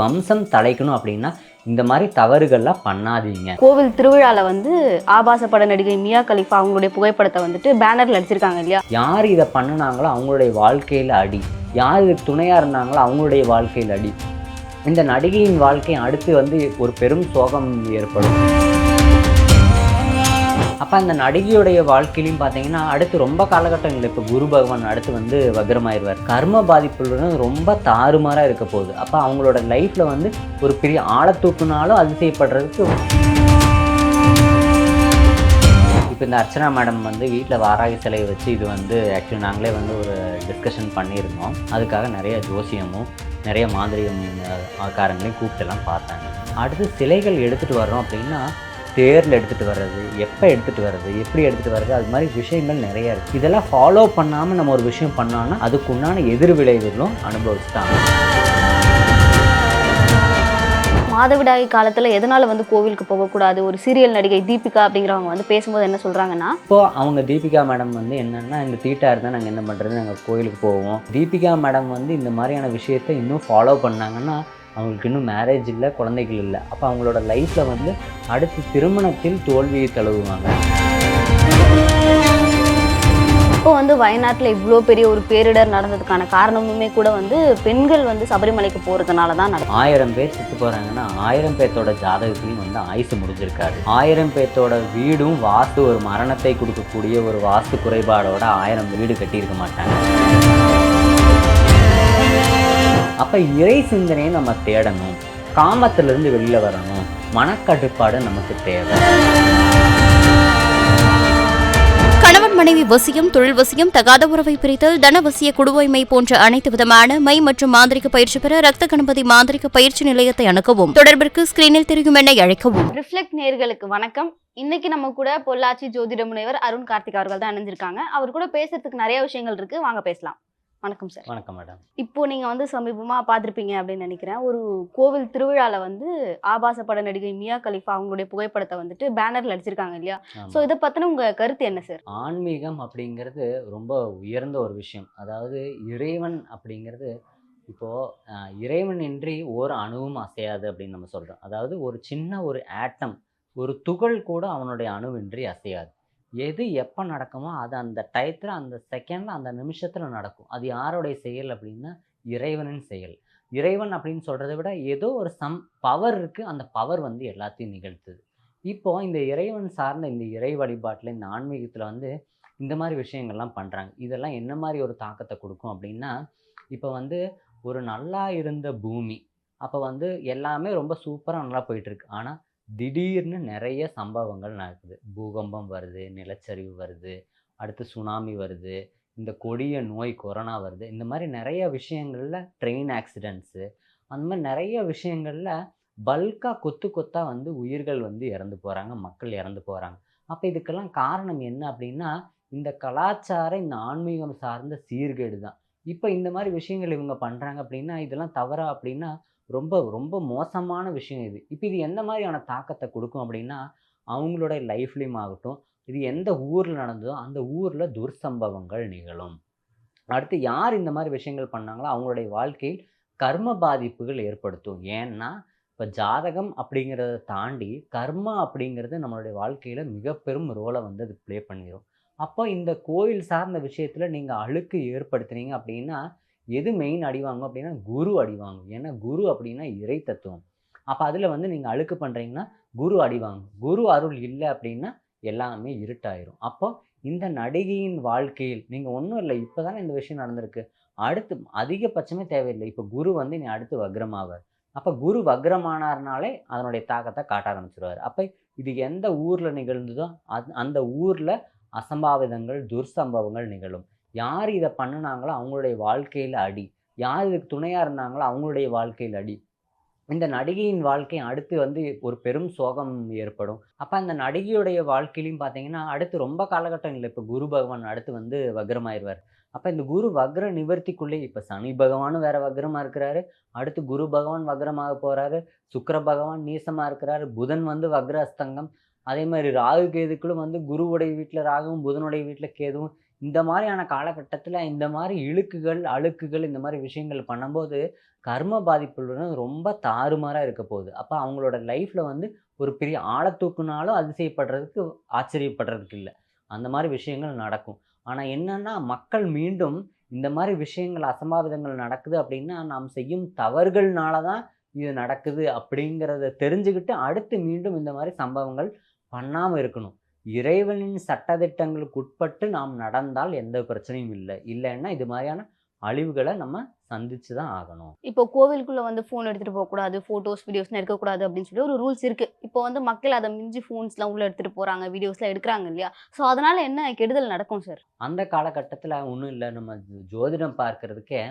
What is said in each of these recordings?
வம்சம் தலைக்கணும் அப்படின்னா இந்த மாதிரி தவறுகள்லாம் பண்ணாதீங்க. கோவில் திருவிழால வந்து ஆபாச பட நடிகை மியா கலிஃபா அவங்களுடைய புகைப்படத்தை வந்துட்டு பேனர்ல அடிச்சிருக்காங்க இல்லையா? யார் இதை பண்ணுனாங்களோ அவங்களுடைய வாழ்க்கையில் அடி. யார் இதுக்கு துணையாக இருந்தாங்களோ அவங்களுடைய வாழ்க்கையில் அடி. இந்த நடிகையின் வாழ்க்கை அடுத்து வந்து ஒரு பெரும் சோகம் ஏற்படும். அப்போ அந்த நடிகையுடைய வாழ்க்கையிலையும் பார்த்தீங்கன்னா அடுத்து ரொம்ப காலகட்டங்கள் இப்போ குரு பகவான் அடுத்து வந்து வக்ரமாயிருவார். கர்ம பாதிப்புடன் ரொம்ப தாறுமாறாக இருக்க போகுது. அப்போ அவங்களோட லைஃப்பில் வந்து ஒரு பெரிய ஆழத்தூக்குனாலும் அதிசயப்படுறதுக்கு இப்போ இந்த அர்ச்சனா மேடம் வந்து வீட்டில் வாராகி சிலையை வச்சு இது வந்து ஆக்சுவலி நாங்களே வந்து ஒரு டிஸ்கஷன் பண்ணியிருந்தோம். அதுக்காக நிறைய ஜோசியமும் நிறைய மாந்திரிகம் அஹ், காரங்களையும் கூப்பிட்டுலாம் பார்த்தாங்க. அடுத்து சிலைகள் எடுத்துகிட்டு வர்றோம் அப்படின்னா தேரில் எடுத்துகிட்டு வர்றது எப்போ எடுத்துகிட்டு வர்றது எப்படி எடுத்துகிட்டு வர்றது அது மாதிரி விஷயங்கள் நிறைய இருக்குது இதெல்லாம் ஃபாலோ பண்ணாமல் நம்ம ஒரு விஷயம் பண்ணோன்னா அதுக்குண்டான எதிர் விளைவுகளும் அனுபவிச்சுட்டாங்க மாதவிடாய் காலத்துல எதனால வந்து கோவிலுக்கு போகக்கூடாது? ஒரு சீரியல் நடிகை தீபிகா அப்படிங்கிறவங்க வந்து பேசும்போது என்ன சொல்றாங்கன்னா இப்போ அவங்க தீபிகா மேடம் வந்து என்னன்னா இந்த தீட்டா இருந்தால் நாங்கள் என்ன பண்ணுறது நாங்கள் கோயிலுக்கு போவோம். தீபிகா மேடம் வந்து இந்த மாதிரியான விஷயத்தை இன்னும் ஃபாலோ பண்ணாங்கன்னா அவங்களுக்கு இன்னும் மேரேஜ் இல்லை குழந்தைகள் இல்லை. அப்போ அவங்களோட லைஃப்பில் வந்து அடுத்து திருமணத்தில் தோல்வியை தழுவுவாங்க. இப்போ வந்து வயநாட்டுல இவ்வளோ பெரிய ஒரு பேரிடர் நடந்ததுக்கான காரணமுமே கூட வந்து பெண்கள் வந்து சபரிமலைக்கு போறதுனால தான் நடக்கும் ஆயிரம் பேர் செத்து போகிறாங்கன்னா ஆயிரம் பேர்த்தோட ஜாதகத்திலையும் வந்து ஆயுசு முடிஞ்சிருக்காரு ஆயிரம் பேர்த்தோட வீடும் வாஸ்து ஒரு மரணத்தை கொடுக்கக்கூடிய ஒரு வாஸ்து குறைபாடோட ஆயிரம் வீடு கட்டியிருக்க மாட்டாங்க. அப்போ இறை சிந்தனையை நம்ம தேடணும். காமத்திலிருந்து வெளியில் வரணும். மனக்கட்டுப்பாடு நமக்கு தேவை. கணவன் மனைவி வசியம் தொழில் வசியம் தகாத உறவை பிரித்தல் தனவசிய குடுவைமை போன்ற அனைத்து விதமான மை மற்றும் மாந்திரிக பயிற்சி பெற ரத்த கணபதி மாந்திரிக பயிற்சி நிலையத்தை அணுகவும். தொடர்பிற்கு ஸ்கிரீனில் தெரியும் எண்ணை அழைக்கவும். ரிஃப்ளெக்ட் நேர்களுக்கு வணக்கம். இன்னைக்கு நம்ம கூட பொள்ளாச்சி ஜோதிட முனைவர் அருண் கார்த்திக் அவர்கள் தான் இணைஞ்சிருக்காங்க. அவர் கூட பேசுறதுக்கு நிறைய விஷயங்கள் இருக்கு. வாங்க பேசலாம். வணக்கம் சார். வணக்கம் மேடம். இப்போ நீங்க வந்து சமீபமா பார்த்திருப்பீங்க அப்படின்னு நினைக்கிறேன். ஒரு கோவில் திருவிழால வந்து ஆபாச பட நடிகை மியா கலிஃபா அவங்களுடைய புகைப்படத்தை வந்துட்டு பேனர்ல அடிச்சிருக்காங்க இல்லையா. சோ இதை பத்தின உங்க கருத்து என்ன சார்? ஆன்மீகம் அப்படிங்கிறது ரொம்ப உயர்ந்த ஒரு விஷயம். அதாவது இறைவன் அப்படிங்கிறது இப்போது இறைவன் இன்றி ஒரு அணுவும் அசையாது அப்படின்னு நம்ம சொல்கிறோம் அதாவது ஒரு சின்ன ஒரு ஆட்டம் ஒரு துகள் கூட அவனுடைய அணுவின்றி அசையாது. எது எப்போ நடக்குமோ அது அந்த டயத்தில் அந்த செகண்டில் அந்த நிமிஷத்தில் நடக்கும். அது யாருடைய செயல் அப்படின்னா இறைவனின் செயல். இறைவன் அப்படின்னு சொல்கிறத விட ஏதோ ஒரு சம் பவர் இருக்குது அந்த பவர் வந்து எல்லாத்தையும் நிகழ்த்துது. இப்போது இந்த இறைவன் சார்ந்த இந்த இறை வழிபாட்டில் இந்த ஆன்மீகத்தில் வந்து இந்த மாதிரி விஷயங்கள்லாம் பண்ணுறாங்க இதெல்லாம் என்ன மாதிரி ஒரு தாக்கத்தை கொடுக்கும் அப்படின்னா இப்போ வந்து ஒரு நல்லா இருந்த பூமி அப்போ வந்து எல்லாமே ரொம்ப சூப்பராக நல்லா போயிட்டுருக்கு ஆனால் திடீர்னு நிறைய சம்பவங்கள் நடக்குது. பூகம்பம் வருது நிலச்சரிவு வருது அடுத்து சுனாமி வருது இந்த கொடிய நோய் கொரோனா வருது. இந்த மாதிரி நிறைய விஷயங்களில் ட்ரெயின் ஆக்சிடெண்ட்ஸு அந்த மாதிரி நிறைய விஷயங்களில் பல்காக கொத்து கொத்தாக வந்து உயிர்கள் வந்து இறந்து போகிறாங்க மக்கள் இறந்து போகிறாங்க அப்போ இதுக்கெல்லாம் காரணம் என்ன அப்படின்னா இந்த கலாச்சார இந்த ஆன்மீகம் சார்ந்த சீர்கேடு தான். இப்போ இந்த மாதிரி விஷயங்கள் இவங்க பண்ணுறாங்க அப்படின்னா இதெல்லாம் தவறா அப்படின்னா ரொம்ப ரொம்ப மோசமான விஷயம் இது. இப்போ இது எந்த மாதிரியான தாக்கத்தை கொடுக்கும் அப்படின்னா அவங்களோட லைஃப்லேயும் ஆகட்டும் இது எந்த ஊரில் நடந்ததோ அந்த ஊரில் துர்சம்பவங்கள் நிகழும். அடுத்து யார் இந்த மாதிரி விஷயங்கள் பண்ணாங்களோ அவங்களுடைய வாழ்க்கையில் கர்ம பாதிப்புகள் ஏற்படுத்தும். ஏன்னா இப்போ ஜாதகம் அப்படிங்கிறத தாண்டி கர்மா அப்படிங்கிறது நம்மளுடைய வாழ்க்கையில் மிக பெரும் ரோலை வந்து அது ப்ளே பண்ணிடும் அப்போ இந்த கோயில் சார்ந்த விஷயத்தில் நீங்கள் அழுக்கு ஏற்படுத்துனீங்க அப்படின்னா எது மெயின் அடிவாங்கும் அப்படின்னா குரு அடிவாங்கும் ஏன்னா குரு அப்படின்னா இறை தத்துவம். அப்போ அதில் வந்து நீங்கள் அழுக்கு பண்ணுறீங்கன்னா குரு அடிவாங்கும் குரு அருள் இல்லை அப்படின்னா எல்லாமே இருட்டாயிரும். அப்போ இந்த நடிகையின் வாழ்க்கையில் நீங்கள் ஒன்றும் இல்லை இப்போ தானே இந்த விஷயம் நடந்திருக்கு. அடுத்து அதிகபட்சமே தேவையில்லை. இப்போ குரு வந்து நீ அடுத்து வக்ரமாவார். அப்போ குரு வக்ரமானார்னாலே அதனுடைய தாக்கத்தை காட்ட ஆரம்பிச்சிருவார். அப்போ இது எந்த ஊரில் நிகழ்ந்ததோ அது அந்த ஊரில் அசம்பாவிதங்கள் துர்சம்பவங்கள் நிகழும். யார் இதை பண்ணுனாங்களோ அவங்களுடைய வாழ்க்கையில் அடி. யார் இதுக்கு துணையாக இருந்தாங்களோ அவங்களுடைய வாழ்க்கையில் அடி. இந்த நடிகையின் வாழ்க்கை அடுத்து வந்து ஒரு பெரும் சோகம் ஏற்படும். அப்போ அந்த நடிகையுடைய வாழ்க்கையிலையும் பார்த்தீங்கன்னா அடுத்து ரொம்ப காலகட்டம் இல்லை இப்போ குரு பகவான் அடுத்து வந்து வக்ரமாயிருவார். அப்போ இந்த குரு வக்ர நிவர்த்திக்குள்ளே இப்போ சனி பகவானும் வேற வக்ரமாக இருக்கிறாரு. அடுத்து குரு பகவான் வக்ரமாக போகிறாரு சுக்கர பகவான் நீசமாக இருக்கிறாரு. புதன் வந்து வக்ர அஸ்தங்கம் அதே மாதிரி ராகு கேதுக்களும் வந்து குருவுடைய வீட்டில் ராகுவும் புதனுடைய வீட்டில் கேதுவும் இந்த மாதிரியான காலகட்டத்தில் இந்த மாதிரி இழுக்குகள் அழுக்குகள் இந்த மாதிரி விஷயங்கள் பண்ணும்போது கர்ம பாதிப்புடன் ரொம்ப தாறுமாறாக இருக்க போகுது. அப்போ அவங்களோட லைஃப்பில் வந்து ஒரு பெரிய ஆழத்தூக்குனாலும் அதிசயப்படுறதுக்கு ஆச்சரியப்படுறதுக்கு இல்லை. அந்த மாதிரி விஷயங்கள் நடக்கும். ஆனால் என்னென்னா மக்கள் மீண்டும் இந்த மாதிரி விஷயங்கள் அசம்பாவிதங்கள் நடக்குது அப்படின்னா நாம் செய்யும் தவறுகள்னால தான் இது நடக்குது அப்படிங்கிறத தெரிஞ்சுக்கிட்டு அடுத்து மீண்டும் இந்த மாதிரி சம்பவங்கள் பண்ணாமல் இருக்கணும். இறைவனின் சட்டதிட்டங்களுக்கு உட்பட்டு நாம் நடந்தால் எந்த பிரச்சனையும் இல்லை. இல்லைன்னா இது மாதிரியான அழிவுகளை நம்ம சந்திச்சு தான் ஆகணும். இப்போ கோவிலுக்குள்ள வந்து ஃபோன் எடுத்துட்டு போக கூடாது போட்டோஸ் வீடியோஸ்லாம் எடுக்கக்கூடாது அப்படின்னு சொல்லி ஒரு ரூல்ஸ் இருக்கு. இப்போ வந்து மக்கள் அதை மிஞ்சி ஃபோன்ஸ்லாம் உள்ள எடுத்துட்டு போறாங்க வீடியோஸ்லாம் எடுக்கிறாங்க இல்லையா? ஸோ அதனால என்ன கெடுதல் நடக்கும் சார் அந்த காலகட்டத்தில் ஒன்றும் இல்லை. நம்ம ஜோதிடம் பார்க்கறதுக்கே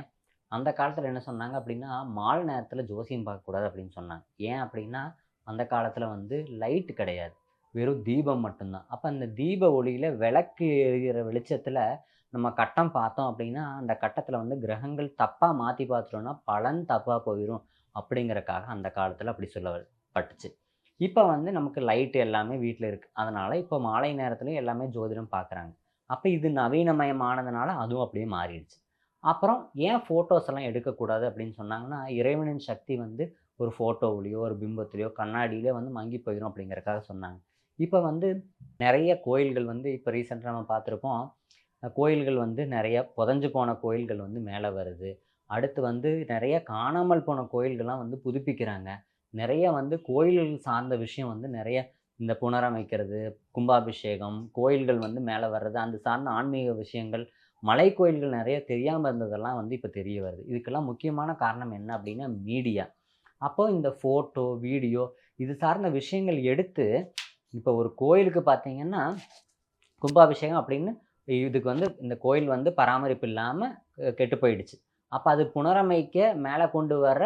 அந்த காலத்தில் என்ன சொன்னாங்க அப்படின்னா மாலை நேரத்தில் ஜோசியம் பார்க்கக்கூடாது அப்படின்னு சொன்னாங்க. ஏன் அப்படின்னா அந்த காலத்தில் வந்து லைட் கிடையாது. வெறும் தீபம் மட்டும்தான். அப்போ அந்த தீப ஒளியில் விளக்கு எரிகிற வெளிச்சத்தில் நம்ம கட்டம் பார்த்தோம் அப்படின்னா அந்த கட்டத்தில் வந்து கிரகங்கள் தப்பாக மாற்றி பார்த்துட்டோம்னா பலன் தப்பாக போயிடும் அப்படிங்கிறக்காக அந்த காலத்தில் அப்படி சொல்லப்பட்டுச்சு. இப்போ வந்து நமக்கு லைட்டு எல்லாமே வீட்டில் இருக்குது அதனால் இப்போ மாலை நேரத்துலையும் எல்லாமே ஜோதிடம் பார்க்குறாங்க அப்போ இது நவீனமயமானதுனால அதுவும் அப்படியே மாறிடுச்சு. அப்புறம் ஏன் ஃபோட்டோஸ் எல்லாம் எடுக்கக்கூடாது அப்படின்னு சொன்னாங்கன்னா இறைவனின் சக்தி வந்து ஒரு ஃபோட்டோவிலையோ ஒரு பிம்பத்துலேயோ கண்ணாடியிலே வந்து மங்கி போயிடும் அப்படிங்கிறக்காக சொன்னாங்க. இப்போ வந்து நிறைய கோயில்கள் வந்து இப்போ ரீசெண்டாக நம்ம பார்த்துருப்போம். கோயில்கள் வந்து நிறைய புதஞ்சு போன கோயில்கள் வந்து மேலே வருது. அடுத்து வந்து நிறைய காணாமல் போன கோயில்கள்லாம் வந்து புதுப்பிக்கிறாங்க. நிறைய வந்து கோயில்கள் சார்ந்த விஷயம் வந்து நிறைய இந்த புனரமைக்கிறது கும்பாபிஷேகம் கோயில்கள் வந்து மேலே வர்றது அந்த சார்ந்த ஆன்மீக விஷயங்கள் மலை கோயில்கள் நிறைய தெரியாமல் இருந்ததெல்லாம் வந்து இப்போ தெரிய வருது. இதுக்கெல்லாம் முக்கியமான காரணம் என்ன அப்படின்னா மீடியா அப்போது இந்த ஃபோட்டோ வீடியோ இது சார்ந்த விஷயங்கள் எடுத்து இப்போ ஒரு கோயிலுக்கு பார்த்தீங்கன்னா கும்பாபிஷேகம் அப்படின்னு இதுக்கு வந்து இந்த கோயில் வந்து பராமரிப்பு இல்லாமல் கெட்டு போயிடுச்சு. அப்போ அது புனரமைக்க மேலே கொண்டு வர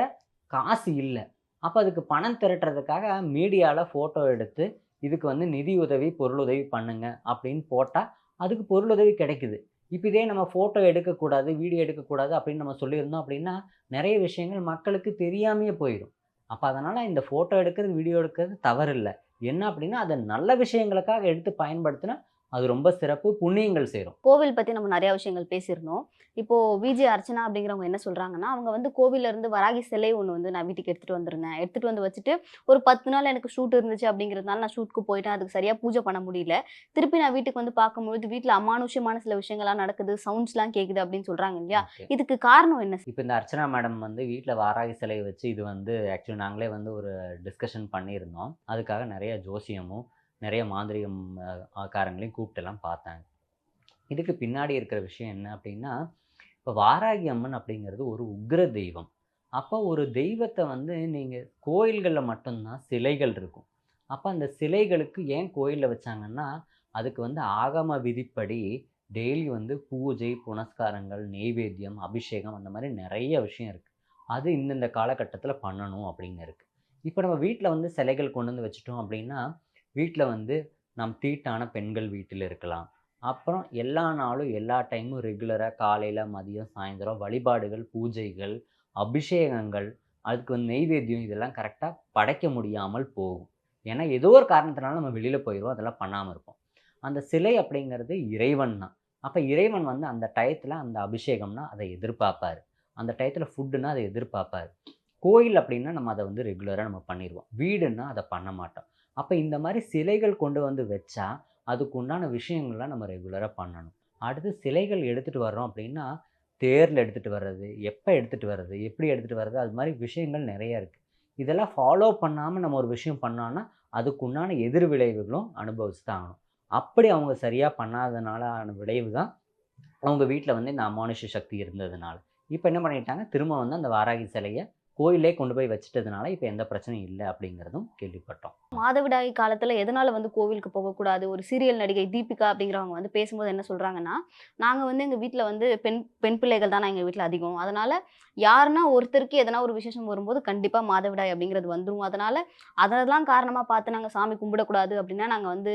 காசு இல்லை. அப்போ அதுக்கு பணம் திரட்டுறதுக்காக மீடியாவில் ஃபோட்டோ எடுத்து இதுக்கு வந்து நிதி உதவி பொருளுதவி பண்ணுங்க அப்படின்னு போட்டால் அதுக்கு பொருளுதவி கிடைக்குது. இப்போ இதே நம்ம ஃபோட்டோ எடுக்கக்கூடாது வீடியோ எடுக்கக்கூடாது அப்படின்னு நம்ம சொல்லியிருந்தோம் அப்படின்னா நிறைய விஷயங்கள் மக்களுக்கு தெரியாமையே போயிடும். அப்போ அதனால் இந்த ஃபோட்டோ எடுக்கிறது வீடியோ எடுக்கிறது தவறு இல்லை என்ன அப்படின்னா அதை நல்ல விஷயங்களுக்காக எடுத்து பயன்படுத்தினா அது ரொம்ப சிறப்பு புண்ணியங்கள் சேரும். கோவில் பற்றி நம்ம நிறையா விஷயங்கள் பேசியிருந்தோம். இப்போ விஜே அர்ச்சனா அப்படிங்கிறவங்க என்ன சொல்றாங்கன்னா அவங்க வந்து கோவில்ல இருந்து வராகி சிலை ஒன்று வந்து நான் வீட்டுக்கு எடுத்துட்டு வந்திருந்தேன். எடுத்துட்டு வந்து வச்சுட்டு ஒரு பத்து நாள் எனக்கு ஷூட் இருந்துச்சு அப்படிங்கிறதுனால நான் ஷூட்க்கு போயிட்டேன். அதுக்கு சரியா பூஜை பண்ண முடியல. திருப்பி நான் வீட்டுக்கு வந்து பார்க்கும்பொழுது வீட்டில் அமானுஷ்யமான சில விஷயங்கள்லாம் நடக்குது சவுண்ட்ஸ்லாம் கேட்குது அப்படின்னு சொல்றாங்க இல்லையா. இதுக்கு காரணம் என்ன? இப்போ இந்த அர்ச்சனா மேடம் வந்து வீட்டில் வாராகி சிலையை வச்சு இது வந்து ஆக்சுவலி நாங்களே வந்து ஒரு டிஸ்கஷன் பண்ணியிருந்தோம். அதுக்காக நிறைய ஜோசியமும் நிறைய மாந்திரிகம் காரங்களையும் கூப்பிட்டுலாம் பார்த்தாங்க. இதுக்கு பின்னாடி இருக்கிற விஷயம் என்ன அப்படின்னா இப்போ வாராகி அம்மன் அப்படிங்கிறது ஒரு உக்ர தெய்வம். அப்போ ஒரு தெய்வத்தை வந்து நீங்கள் கோயில்களில் மட்டும்தான் சிலைகள் இருக்கும். அப்போ அந்த சிலைகளுக்கு ஏன் கோயிலில் வச்சாங்கன்னா அதுக்கு வந்து ஆகம விதிப்படி டெய்லி வந்து பூஜை புனஸ்காரங்கள் நெய்வேத்தியம் அபிஷேகம் அந்த மாதிரி நிறைய விஷயம் இருக்குது அது இந்தந்த காலகட்டத்தில் பண்ணணும் அப்படின்னு இருக்குது இப்போ நம்ம வீட்டில் வந்து சிலைகள் கொண்டு வந்து வச்சுட்டோம் அப்படின்னா வீட்டில் வந்து நம் தீட்டான பெண்கள் வீட்டில் இருக்கலாம். அப்புறம் எல்லா நாளும் எல்லா டைமும் ரெகுலராக காலையில் மதியம் சாயந்தரம் வழிபாடுகள் பூஜைகள் அபிஷேகங்கள் அதுக்கு வந்து நெய்வேத்தியம் இதெல்லாம் கரெக்டாக படைக்க முடியாமல் போகும். ஏன்னா ஏதோ ஒரு காரணத்தினால நம்ம வெளியில் போயிடுவோம் அதெல்லாம் பண்ணாமல் இருப்போம். அந்த சிலை அப்படிங்கிறது இறைவன் தான். அப்போ இறைவன் வந்து அந்த டயத்தில் அந்த அபிஷேகம்னா அதை எதிர்பார்ப்பாரு. அந்த டயத்தில் ஃபுட்டுன்னா அதை எதிர்பார்ப்பாரு. கோயில் அப்படின்னா நம்ம அதை வந்து ரெகுலராக நம்ம பண்ணிடுவோம் வீடுன்னா அதை பண்ண மாட்டோம். அப்போ இந்த மாதிரி சிலைகள் கொண்டு வந்து வச்சா அதுக்கு உண்டான விஷயங்கள்லாம் நம்ம ரெகுலராக பண்ணணும். அடுத்து சிலைகள் எடுத்துகிட்டு வர்றோம் அப்படின்னா தேரில் எடுத்துகிட்டு வர்றது எப்போ எடுத்துகிட்டு வர்றது எப்படி எடுத்துகிட்டு வர்றது அது மாதிரி விஷயங்கள் நிறைய இருக்குது இதெல்லாம் ஃபாலோ பண்ணாமல் நம்ம ஒரு விஷயம் பண்ணோன்னா அதுக்கு உண்டான எதிர் விளைவுகளும் அனுபவிச்சு தான் ஆகணும். அப்படி அவங்க சரியாக பண்ணாதனால ஆன விளைவு தான் அவங்க வீட்டில் வந்து இந்த அமானுஷ சக்தி இருந்ததுனால. இப்போ என்ன பண்ணிட்டாங்க? திரும்ப வந்து அந்த வாராகி சிலையை கோயிலே கொண்டு போய் வச்சுட்டதுனால இப்போ எந்த பிரச்சனையும் இல்லை அப்படிங்கிறதும் கேள்விப்பட்டோம். மாதவிடாய் காலத்துல எதனால வந்து கோவிலுக்கு போகக்கூடாது ஒரு சீரியல் நடிகை தீபிகா அப்படிங்கிறவங்க வந்து பேசும்போது என்ன சொல்றாங்கன்னா நாங்க வந்து எங்க வீட்ல வந்து பெண் பெண் பிள்ளைகள் தான் எங்க வீட்ல அதிகம். அதனால யாருன்னா ஒருத்தருக்கு எதனா ஒரு விசேஷம் வரும்போது கண்டிப்பா மாதவிடாய் அப்படிங்கிறது வந்துரும். அதனால அதெல்லாம் காரணமா பார்த்து நாங்க சாமி கும்பிடக்கூடாது அப்படின்னா நாங்க வந்து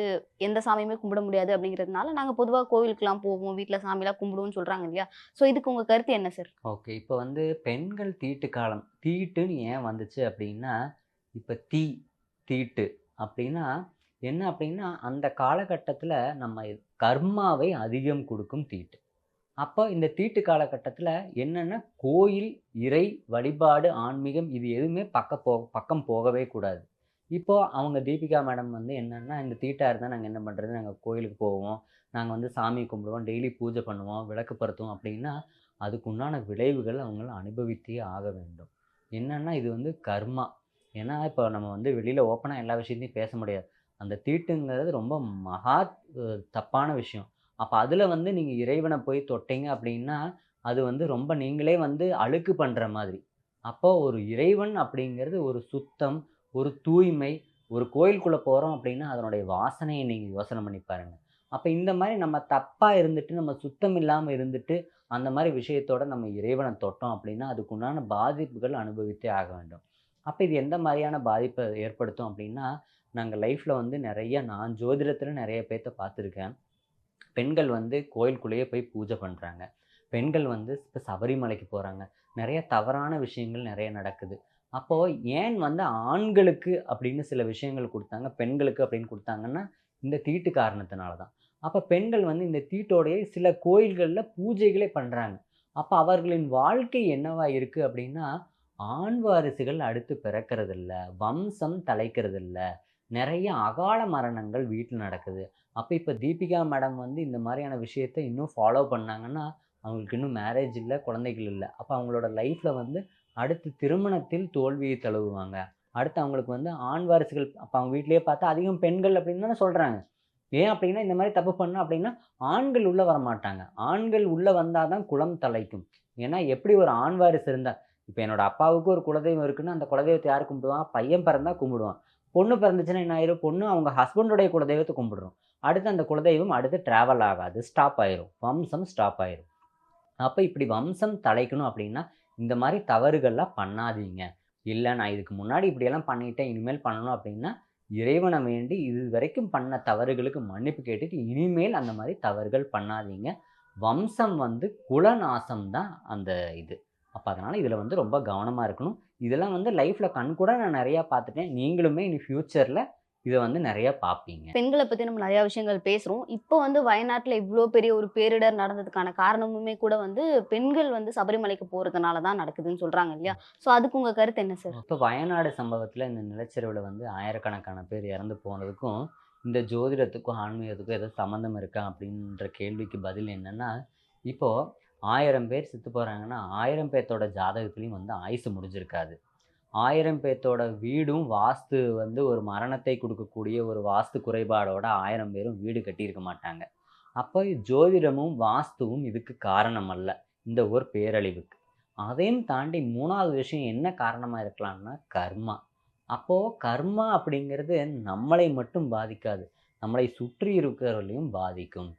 எந்த சாமியுமே கும்பிட முடியாது அப்படிங்கிறதுனால நாங்க பொதுவா கோவிலுக்குலாம் போவோம். வீட்ல சாமிலாம் கும்பிடுவோம்னு சொல்றாங்க இல்லையா? சோ இதுக்கு உங்க கருத்து என்ன சார்? ஓகே. இப்போ வந்து பெண்கள் தீட்டு காலம் தீட்டுன்னு ஏன் வந்துச்சு அப்படின்னா இப்போ தீ தீட்டு அப்படின்னா என்ன அப்படின்னா அந்த காலகட்டத்தில் நம்ம கர்மாவை அதிகம் கொடுக்கும் தீட்டு. அப்போ இந்த தீட்டு காலகட்டத்தில் என்னென்னா கோயில் இறை வழிபாடு ஆன்மீகம் இது எதுவுமே பக்க போ பக்கம் போகவே கூடாது. இப்போது அவங்க தீபிகா மேடம் வந்து என்னென்னா இந்த தீட்டாக இருந்தால் நாங்கள் என்ன பண்ணுறது நாங்கள் கோயிலுக்கு போவோம். நாங்கள் வந்து சாமி கும்பிடுவோம். டெய்லி பூஜை பண்ணுவோம் விளக்கு பருத்துவோம் அப்படின்னா அதுக்குண்டான விளைவுகள் அவங்கள அனுபவித்தே ஆக வேண்டும். என்னென்னா இது வந்து கர்மா. ஏன்னா இப்போ நம்ம வந்து வெளியில் ஓப்பனாக எல்லா விஷயத்தையும் பேச முடியாது. அந்த தீட்டுங்கிறது ரொம்ப மகா தப்பான விஷயம். அப்போ அதில் வந்து நீங்கள் இறைவனை போய் தொட்டீங்க அப்படின்னா அது வந்து ரொம்ப நீங்களே வந்து அழுக்கு பண்ணுற மாதிரி. அப்போ ஒரு இறைவன் அப்படிங்கிறது ஒரு சுத்தம் ஒரு தூய்மை ஒரு கோயிலுக்குள்ளே போகிறோம் அப்படின்னா அதனுடைய வாசனையை நீங்கள் யோசனை பண்ணி பாருங்கள் அப்போ இந்த மாதிரி நம்ம தப்பாக இருந்துட்டு நம்ம சுத்தம் இல்லாமல் இருந்துட்டு அந்த மாதிரி விஷயத்தோட நம்ம இறைவனை தொட்டோம் அப்படின்னா அதுக்குண்டான பாதிப்புகள் அனுபவித்தே ஆக வேண்டும். அப்போ இது எந்த மாதிரியான பாதிப்பை ஏற்படுத்தும் அப்படின்னா நாங்கள் லைஃப்பில் வந்து நிறைய நான் ஜோதிடத்தில் நிறைய பேர்த்த பார்த்துருக்கேன். பெண்கள் வந்து கோயிலுக்குள்ளேயே போய் பூஜை பண்ணுறாங்க பெண்கள் வந்து இப்போ சபரிமலைக்கு போகிறாங்க நிறைய தவறான விஷயங்கள் நிறைய நடக்குது. அப்போது ஏன் வந்து ஆண்களுக்கு அப்படின்னு சில விஷயங்கள் கொடுத்தாங்க பெண்களுக்கு அப்படின்னு கொடுத்தாங்கன்னா இந்த தீட்டு காரணத்தினால தான். அப்போ பெண்கள் வந்து இந்த தீட்டோடைய சில கோயில்களில் பூஜைகளே பண்ணுறாங்க அப்போ அவர்களின் வாழ்க்கை என்னவா இருக்குது அப்படின்னா ஆண் வாரிசுகள் அடுத்து பிறக்கிறதில்ல வம்சம் தலைக்கிறதில்ல நிறைய அகால மரணங்கள் வீட்டில் நடக்குது. அப்போ இப்போ தீபிகா மேடம் வந்து இந்த மாதிரியான விஷயத்தை இன்னும் ஃபாலோ பண்ணாங்கன்னா அவங்களுக்கு இன்னும் மேரேஜ் இல்லை குழந்தைகள் இல்லை. அப்போ அவங்களோட லைஃப்பில் வந்து அடுத்து திருமணத்தில் தோல்வியை தழுவுவாங்க. அடுத்து அவங்களுக்கு வந்து ஆண் வாரிசுகள் அப்போ அவங்க வீட்லேயே பார்த்தா அதிகம் பெண்கள் அப்படின்னு தானே சொல்கிறாங்க ஏன் அப்படின்னா இந்த மாதிரி தப்பு பண்ணோம் அப்படின்னா ஆண்கள் உள்ளே வர மாட்டாங்க ஆண்கள் உள்ளே வந்தால் தான் குலம் தலைக்கும். ஏன்னா எப்படி ஒரு ஆண் வாரிசு இருந்தால் இப்போ என்னோடய அப்பாவுக்கு ஒரு குலதெய்வம் இருக்குன்னா அந்த குலதெய்வத்தை யார் கும்பிடுவான்? பையன் பிறந்தா கும்பிடுவான். பொண்ணு பிறந்துச்சுன்னா என்ன ஆயிரும்? பொண்ணு அவங்க ஹஸ்பண்டோடைய குலதெய்வத்தை கும்பிடுறோம். அடுத்து அந்த குலதெய்வம் அடுத்து ட்ராவல் ஆகாது ஸ்டாப் ஆயிரும். வம்சம் ஸ்டாப் ஆயிரும். அப்போ இப்படி வம்சம் தலைக்கணும் அப்படின்னா இந்த மாதிரி தவறுகள்லாம் பண்ணாதீங்க. இல்லை நான் இதுக்கு முன்னாடி இப்படியெல்லாம் பண்ணிட்டேன் இனிமேல் பண்ணணும் அப்படின்னா இறைவனை வேண்டி இது வரைக்கும் பண்ண தவறுகளுக்கு மன்னிப்பு கேட்டுட்டு இனிமேல் அந்த மாதிரி தவறுகள் பண்ணாதீங்க. வம்சம் வந்து குலநாசம் தான் அந்த இது. அப்போ அதனால் இதில் வந்து ரொம்ப கவனமாக இருக்கணும். இதெல்லாம் வந்து லைஃப்பில் கண் கூட நான் நிறையா பார்த்துட்டேன். நீங்களுமே இனி ஃப்யூச்சரில் இதை வந்து நிறையா பார்ப்பீங்க பெண்களை பத்தி நம்ம நிறைய விஷயங்கள் பேசுறோம். இப்போ வந்து வயநாட்டுல இவ்வளோ பெரிய ஒரு பேரிடர் நடந்ததுக்கான காரணமுமே கூட வந்து பெண்கள் வந்து சபரிமலைக்கு போறதுனால தான் நடக்குதுன்னு சொல்றாங்க இல்லையா? சோ அதுக்கு உங்க கருத்து என்ன சார்? இப்போ வயநாடு சம்பவத்தில் இந்த நிலச்சரிவில் வந்து ஆயிரக்கணக்கான பேர் இறந்து போனதுக்கும் இந்த ஜோதிடத்துக்கும் ஆன்மீகத்துக்கும் ஏதோ சம்மந்தம் இருக்கா அப்படின்ற கேள்விக்கு பதில் என்னென்னா இப்போது ஆயிரம் பேர் செத்து போகிறாங்கன்னா ஆயிரம் பேர்த்தோட ஜாதகத்துலேயும் வந்து ஆயுசு முடிஞ்சிருக்காது. ஆயிரம் பேர்த்தோட வீடும் வாஸ்து வந்து ஒரு மரணத்தை கொடுக்கக்கூடிய ஒரு வாஸ்து குறைபாடோட ஆயிரம் பேரும் வீடு கட்டியிருக்க மாட்டாங்க. அப்போ ஜோதிடமும் வாஸ்துவும் இதுக்கு காரணம் அல்ல. இந்த ஒரு பேரழிவுக்கு. அதையும் தாண்டி மூணாவது விஷயம் என்ன காரணமாக இருக்கலாம்னா கர்மா. அப்போது கர்மா அப்படிங்கிறது நம்மளை மட்டும் பாதிக்காது. நம்மளை சுற்றி இருக்கிறவர்களையும் பாதிக்கும்.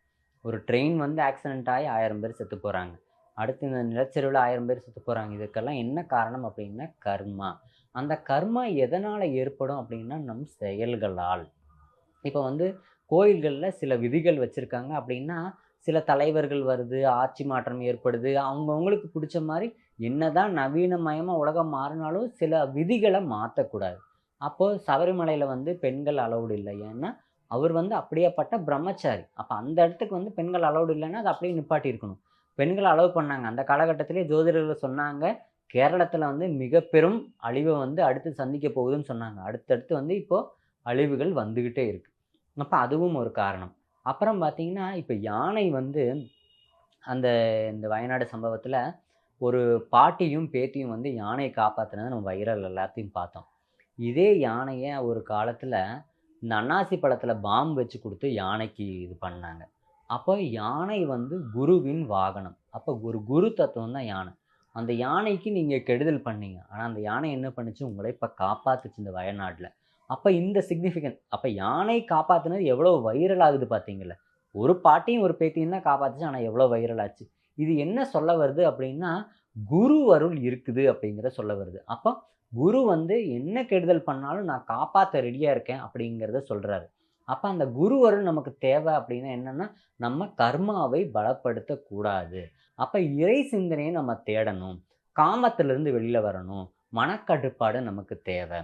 ஒரு ட்ரெயின் வந்து ஆக்சிடென்ட் ஆகி ஆயிரம் பேர் செத்து போகிறாங்க அடுத்து இந்த நிலச்சரிவில் ஆயிரம் பேர் செத்து போகிறாங்க இதுக்கெல்லாம் என்ன காரணம் அப்படின்னா கர்மா. அந்த கர்மா எதனால் ஏற்படும் அப்படின்னா நம் செயல்களால். இப்போ வந்து கோயில்களில் சில விதிகள் வச்சுருக்காங்க. அப்படின்னா சில தலைவர்கள் வருது ஆட்சி மாற்றம் ஏற்படுது. அவங்கவுங்களுக்கு பிடிச்ச மாதிரி என்னதான் நவீனமயமாக உலகம் மாறினாலும் சில விதிகளை மாற்றக்கூடாது அப்போது சபரிமலையில் வந்து பெண்கள் அலௌடு இல்லை. ஏன்னா அவர் வந்து அப்படியேப்பட்ட பிரம்மச்சாரி. அப்போ அந்த இடத்துக்கு வந்து பெண்கள் அலௌடு இல்லைன்னா அது அப்படியே நிப்பாட்டி இருக்கணும் பெண்களை அலோவ் பண்ணாங்க. அந்த காலகட்டத்திலே ஜோதிடர்கள் சொன்னாங்க கேரளத்தில் வந்து மிக பெரும் அழிவை வந்து அடுத்து சந்திக்க போகுதுன்னு சொன்னாங்க. அடுத்தடுத்து வந்து இப்போது அழிவுகள் வந்துக்கிட்டே இருக்குது அப்போ அதுவும் ஒரு காரணம். அப்புறம் பார்த்திங்கன்னா இப்போ யானை வந்து அந்த இந்த வயநாடு சம்பவத்தில் ஒரு பாட்டியும் பேத்தியும் வந்து யானையை காப்பாற்றினதை நம்ம வைரல் எல்லாத்தையும் பார்த்தோம். இதே யானையை ஒரு காலத்தில் இந்த அன்னாசி பழத்தில் பாம்பு வச்சு கொடுத்து யானைக்கு இது பண்ணாங்க. அப்போ யானை வந்து குருவின் வாகனம். அப்போ ஒரு குரு தத்துவம் தான் யானை. அந்த யானைக்கு நீங்கள் கெடுதல் பண்ணீங்க. ஆனால் அந்த யானை என்ன பண்ணுச்சு? உங்களை இப்போ காப்பாத்துச்சு இந்த வயநாட்டில். அப்போ இந்த சிக்னிஃபிகன்ட் அப்போ யானை காப்பாற்றினது எவ்வளோ வைரல் ஆகுது பார்த்தீங்களா ஒரு பாட்டியும் ஒரு பேத்தியும் தான் காப்பாத்துச்சு. ஆனால் எவ்வளோ வைரல் ஆச்சு? இது என்ன சொல்ல வருது அப்படின்னா குரு அருள் இருக்குது அப்படிங்கிற சொல்ல வருது. அப்போ குரு வந்து என்ன கெடுதல் பண்ணாலும் நான் காப்பாற்ற ரெடியாக இருக்கேன் அப்படிங்கிறத சொல்கிறாரு அப்போ அந்த குருவரும் நமக்கு தேவை அப்படின்னா என்னென்னா நம்ம கர்மாவை பலப்படுத்தக்கூடாது. அப்போ இறை சிந்தனையை நம்ம தேடணும். காமத்திலிருந்து வெளியில் வரணும். மனக்கட்டுப்பாடு நமக்கு தேவை.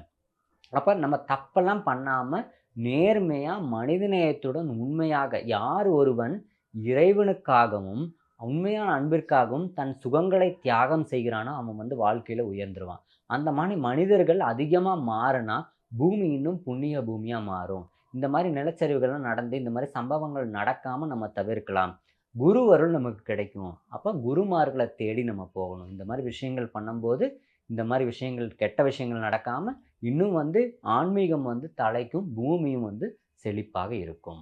அப்போ நம்ம தப்பெல்லாம் பண்ணாமல் நேர்மையாக மனிதநேயத்துடன் உண்மையாக யார் ஒருவன் இறைவனுக்காகவும் உண்மையான அன்பிற்காகவும் தன் சுகங்களை தியாகம் செய்கிறானோ அவன் வந்து வாழ்க்கையில் உயர்ந்துருவான். அந்த மாதிரி மனிதர்கள் அதிகமாக மாறினா பூமி இன்னும் புண்ணிய பூமியாக மாறும். இந்த மாதிரி நிலச்சரிவுகள்லாம் நடந்து இந்த மாதிரி சம்பவங்கள் நடக்காமல் நம்ம தவிர்க்கலாம். குரு அருள் நமக்கு கிடைக்கும். அப்போ குருமார்களை தேடி நம்ம போகணும். இந்த மாதிரி விஷயங்கள் பண்ணும்போது இந்த மாதிரி விஷயங்கள் கெட்ட விஷயங்கள் நடக்காமல் இன்னும் வந்து ஆன்மீகம் வந்து தலைக்கும் பூமியும் வந்து செழிப்பாக இருக்கும்.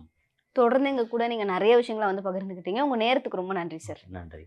தொடர்ந்து எங்க கூட நீங்க நிறைய விஷயங்களை வந்து பகிர்ந்துக்கிட்டீங்க உங்க நேரத்துக்கு ரொம்ப நன்றி சார். நன்றி.